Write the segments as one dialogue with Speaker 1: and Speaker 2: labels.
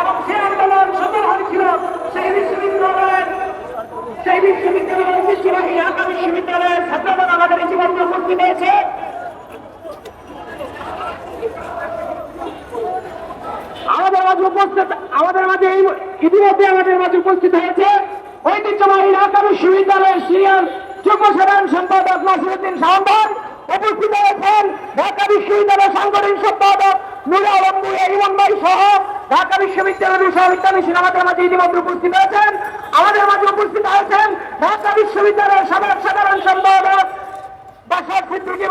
Speaker 1: এবং সে আন্দোলন সফল হয়েছিল সেই বিশ্ববিদ্যালয়ের সেই বিশ্ববিদ্যালয়ের ঐতিহ্যবাহী ঢাকা বিশ্ববিদ্যালয়ের ছাত্রদল আমাদের ইতিমধ্যে উপস্থিত হয়েছে আমাদের মাঝে উপস্থিত আমাদের মাঝে এই- ইতিমধ্যে আমাদের মাঝে উপস্থিত হয়েছে ঐতিহ্যবাহী ঢাকা বিশ্ববিদ্যালয়ের সিনিয়র যুগ্ম সাধারণ সম্পাদক নাসিরুদ্দিন সাহন্দার উপস্থিত হয়েছেন ঢাকা বিশ্ববিদ্যালয়ের সাংগঠনিক সম্পাদক নুরে আলম মুয়ে ইমন ভাই সহ উপস্থিত হয়েছেন। আমাদের মাঝে উপস্থিত হয়েছেন ঢাকা বিশ্ববিদ্যালয়ের সাবেক সাধারণ সম্পাদক বাসার সিদ্দিকী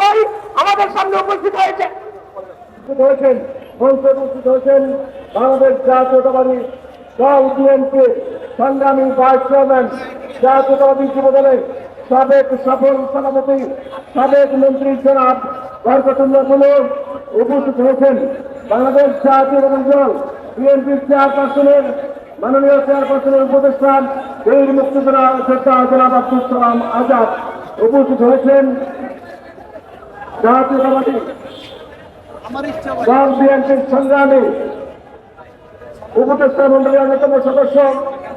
Speaker 1: আমাদের সামনে উপস্থিত হয়েছে।
Speaker 2: হয়েছেন, মঞ্চে উপস্থিত হয়েছেন বাংলাদেশ জাতীয়তাবাদী দল বিএনপি সংগ্রামী ভাইস সাবেক সফল সভাপতি, সাবেক মন্ত্রী জনাব বরকতুল্লাহ উপস্থিত হয়েছেন। বাংলাদেশ জাতীয়তাবাদী দল বিএনপির চেয়ারপারসনের মাননীয় চেয়ারপারসনের উপদেষ্টা বীর মুক্তিযোদ্ধা যোদ্ধা জনাব আব্দুল সালাম আজাদ উপস্থিত হয়েছেন। জাতীয়তাবাদী দল বিএনপির সংগ্রামী উপদেষ্টা মন্ডলীর অন্যতম সদস্য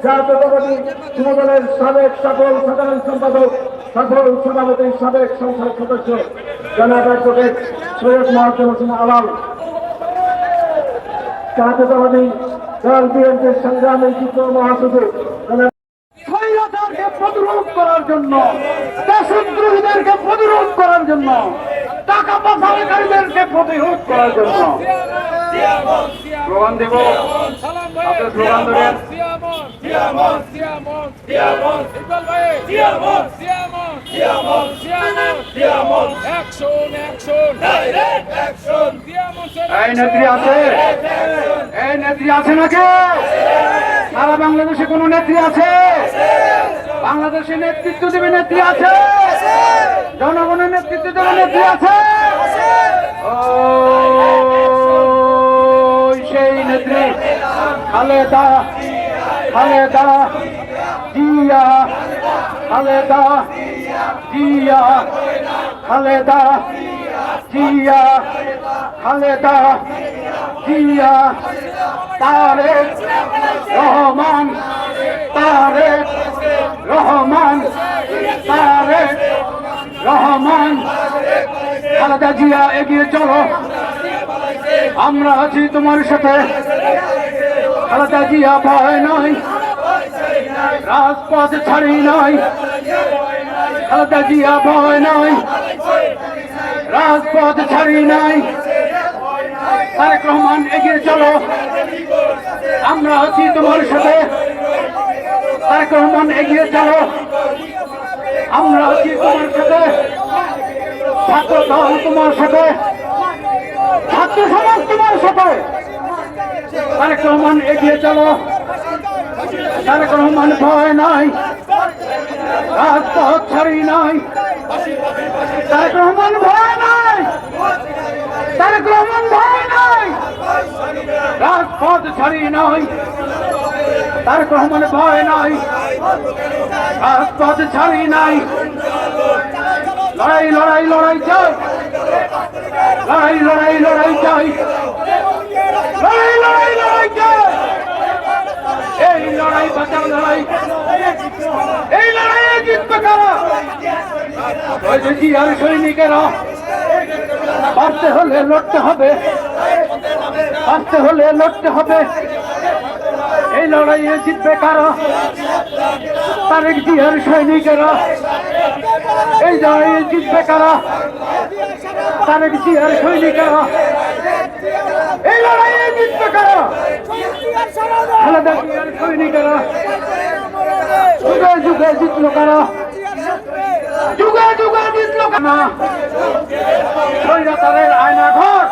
Speaker 2: জাতীয়তাবাদী যুবদলের সাবেক সকল সাধারণ সম্পাদক সকল সভাপতি সাবেক সংসদ সদস্য জনাব অ্যাডভোকেট সৈয়দ মহাজন হোসেন আলাল জাতীয়তাবাদী দল বিএনপির সংগ্রামী যুগ্ম মহাসচিব
Speaker 1: স্বৈরাচারকে প্রতিরোধ করার জন্য দেশদ্রোহীদেরকে প্রতিরোধ করার জন্য টাকা পাচারকারীদেরকে প্রতিরোধ করার জন্য।
Speaker 2: স্লোগান দেব। আপনার স্লোগান ধরেন এই নেত্রী আছে। এই নেত্রী আছে নাকি? সারা বাংলাদেশে কোন নেত্রী আছে? বাংলাদেশে নেতৃত্ব দেবে নেত্রী আছে? জনগণের নেতৃত্ব দেবে নেত্রী আছে? সেই নেত্রী। খালেদা খালেদা জিয়া খালেদা জিয়া খালেদা জিয়া খালেদা জিয়া। তারেক রহমান তারেক রহমান তারেক রহমান। খালেদা জিয়া, এগিয়ে চলো। আমরা আছি তোমার সাথে। খালেদা জিয়া ভয় নয় রাজপথ ছাড়ি নয় খালেদা জিয়া ভয় নয় রাজপথ ছাড়ি নাই। তারেক রহমান এগিয়ে চলো। আমরা আছি তোমার সাথে। তারেক রহমান এগিয়ে চলো। আমরা আছি তোমার সাথে। ছাত্র দল তোমার সাথে। ছাত্র সমাজ তোমার সাথে। তারেক রহমান এগিয়ে চলো। তারেক রহমান ভয় নাই, রাজপথ ছাড়ি নাই। তারেক রহমান ভয় নাই, তারেক রহমান ভয় নাই, রাজপথ ছাড়ি নাই। তারেক রহমান ভয় নাই, রাজপথ ছাড়ি নাই। লড়াই লড়াই লড়াই চাই লড়াই লড়াই লড়াই চাই এই লড়াই বাঁচার লড়াই এই লড়াইয়ে জিতবে কারা? জিয়ার সৈনিকেরা বাঁচতে হলে লড়তে হবে বাঁচতে হলে লড়তে হবে এই লড়াইয়ে জিতবে কারা? তারেক জিয়ার সৈনিকেরা এই লড়াইয়ে জিতবে কারা? তারেক জিয়ার সৈনিকেরা এই লড়াইয়ে জিতবে
Speaker 1: জিয়ার সৈনিকেরা? যুগে যুগে জিতল কারা যুগে যুগে জিতল কারা আয়না ঘর।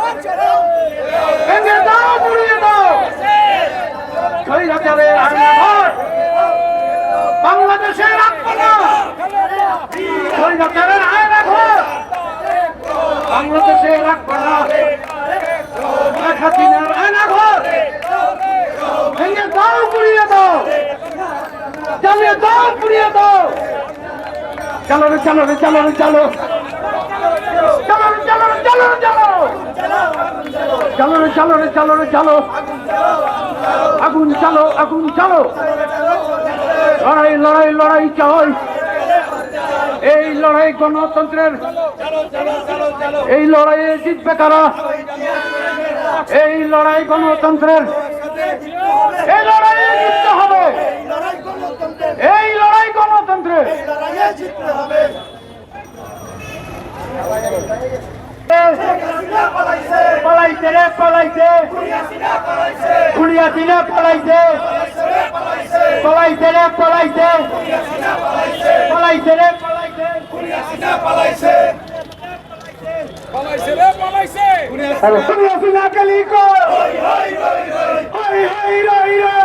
Speaker 1: চলো রে চলো রে, চলো। চলো রে চলো রে চলো রে, চলো। আগুন চলো আগুন চলো। লড়াই লড়াই লড়াই চাই এই লড়াই গণতন্ত্রের, এই লড়াইয়ে জিতবে কারা? এই লড়াই গণতন্ত্রের, এই লড়াইয়ে জিততে হবে। এই লড়াই গণতন্ত্রের পালাইছে রে পালাইছে খুলিয়া দিনে পালাইছে পালাইছে রে পালাইছে পালাইছে রে পালাইছে
Speaker 3: পালাইছে রে পালাইছে
Speaker 1: হই হই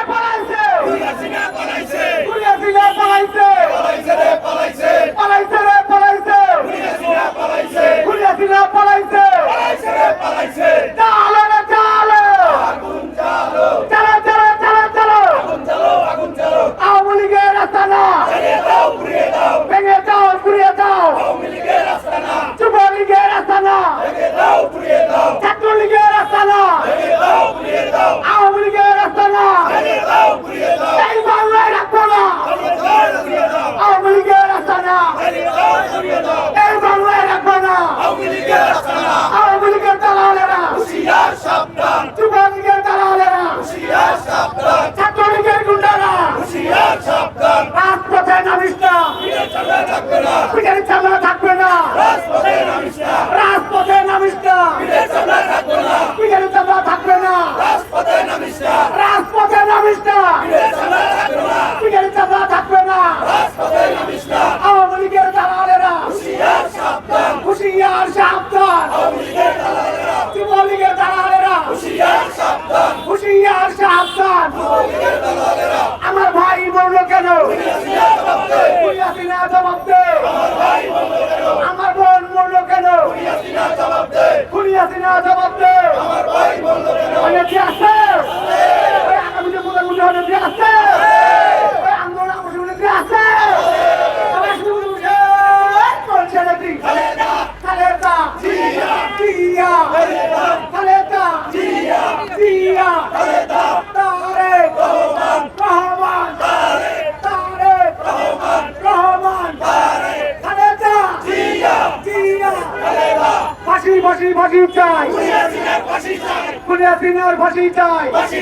Speaker 1: সিনার ফাঁসি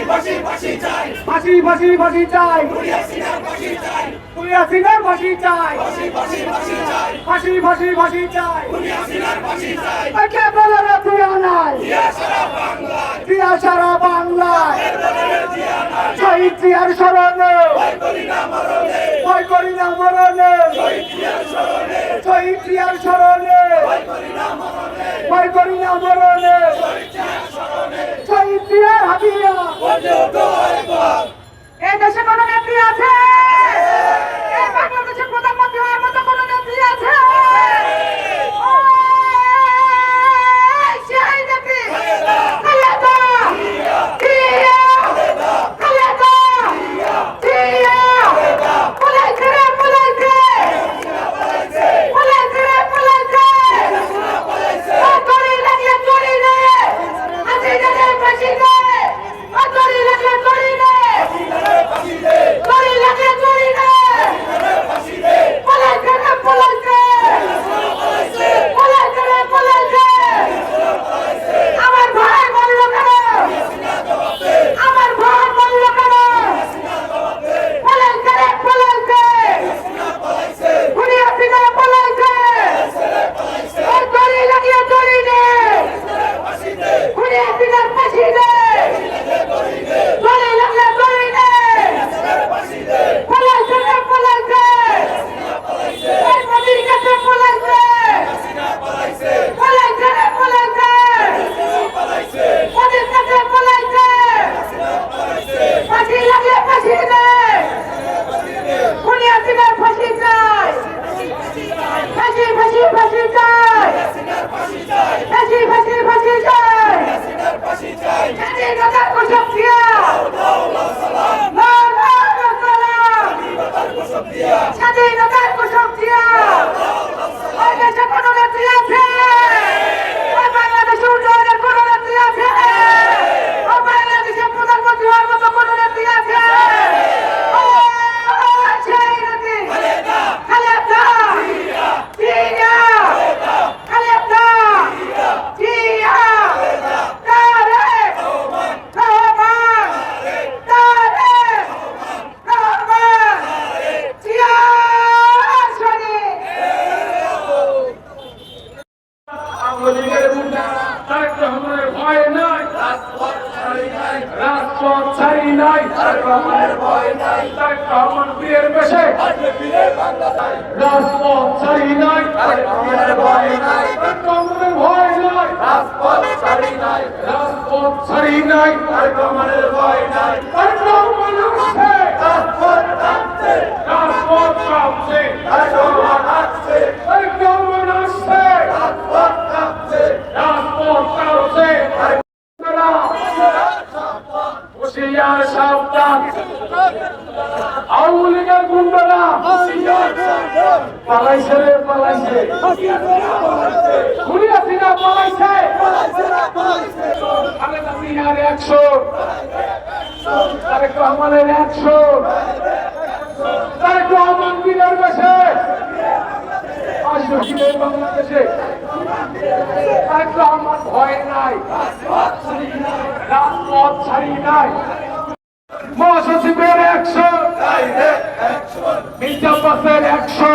Speaker 1: চাই। ফাঁসি ফাঁসি ফাঁসি চাই। খুনিয়া সিনার ফাঁসি চাই। ফাঁসি ফাঁসি ফাঁসি চাই। কে বলে না তুই আনাই দিয়া সারা বাংলায়। শহীদ জিয়ার স্মরণে ভয় করি না মরণে। শহীদ জিয়ার স্মরণে ভয় করি না মরণে। শহীদ জিয়ার হাতিয়া
Speaker 4: এই দেশে কোনো নেত্রী আছে?
Speaker 2: আওয়ামী লীগের গুন্ডারা পালাইছে রে, পালাইছে। খুলিয়া সিনা পালাইছে? খালেদা জিয়ার একশো। তারেক রহমানের একশো। তারেক ভয় নাই। রাজপথ ছাড়ি নাই। মহাসচিবের একশো। মির্জা আব্বাসের একশো।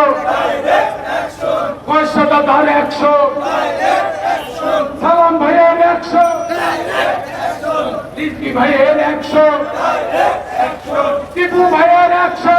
Speaker 2: কৈশদাদার একশো। সালাম ভাইয়ের একশো। দিদি ভাইয়ের একশো। টিপু ভাইয়ের একশো।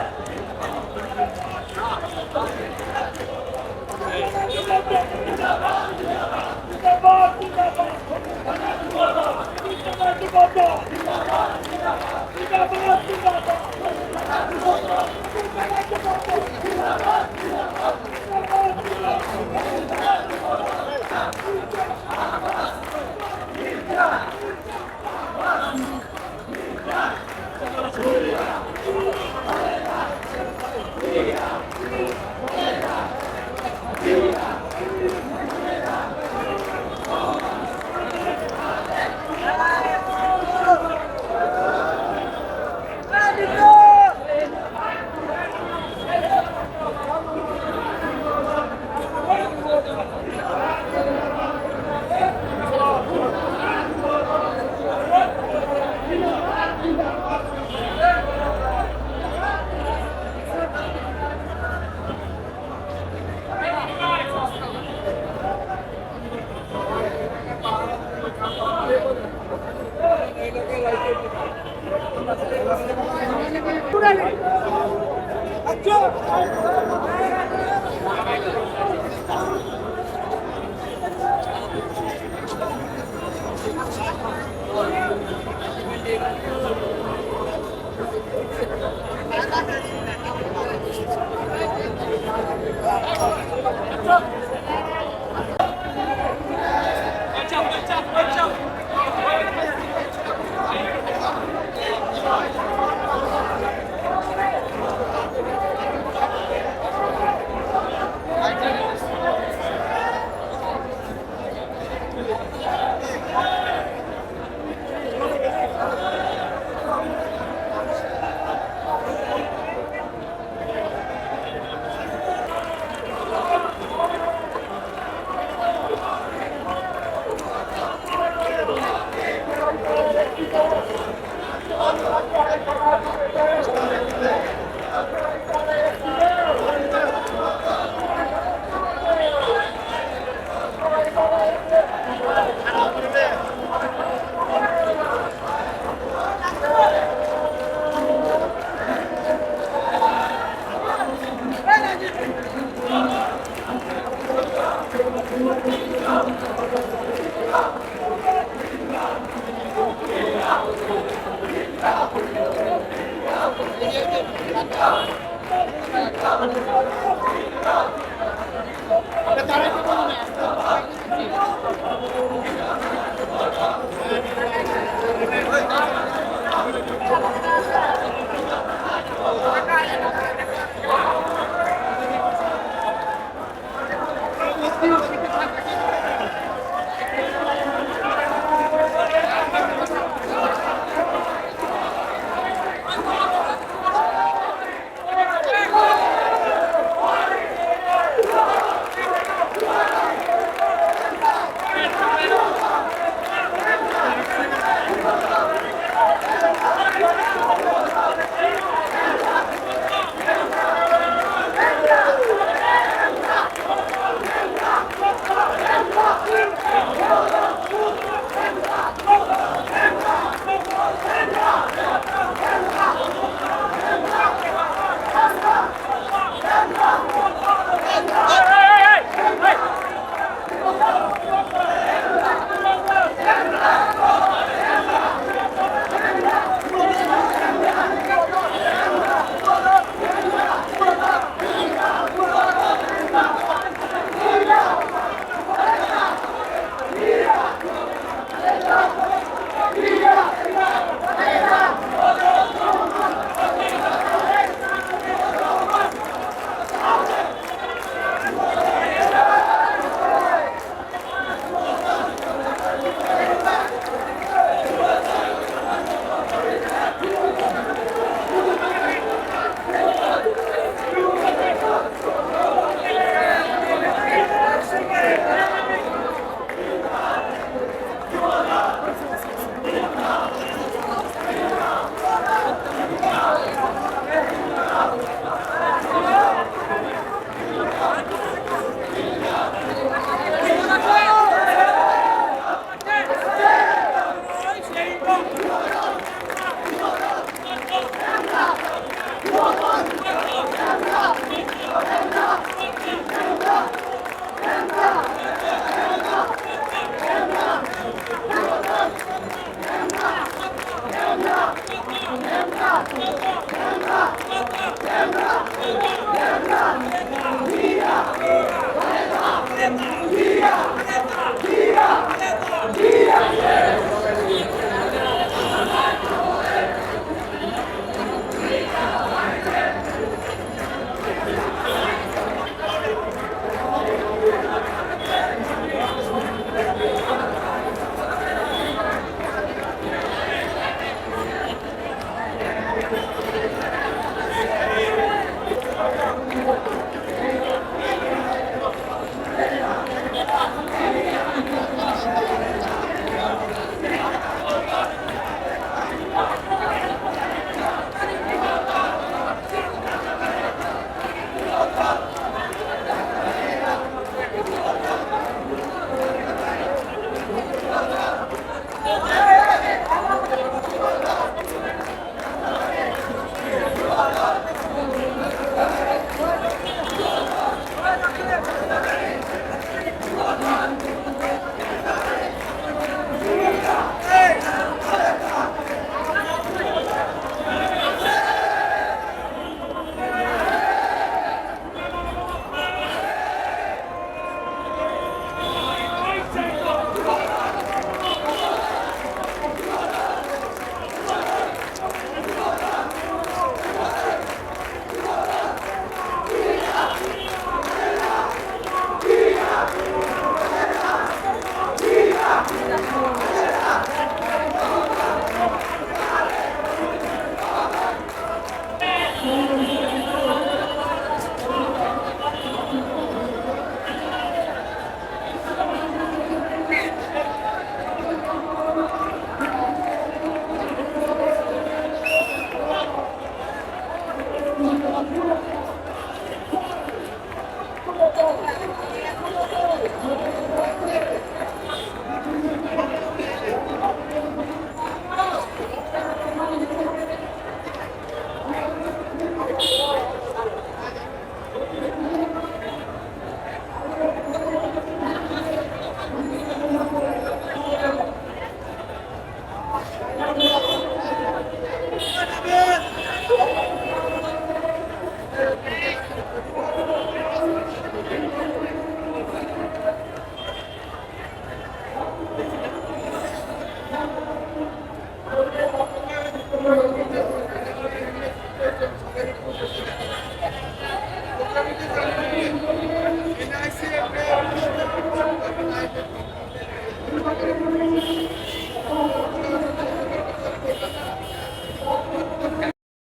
Speaker 2: Thank you.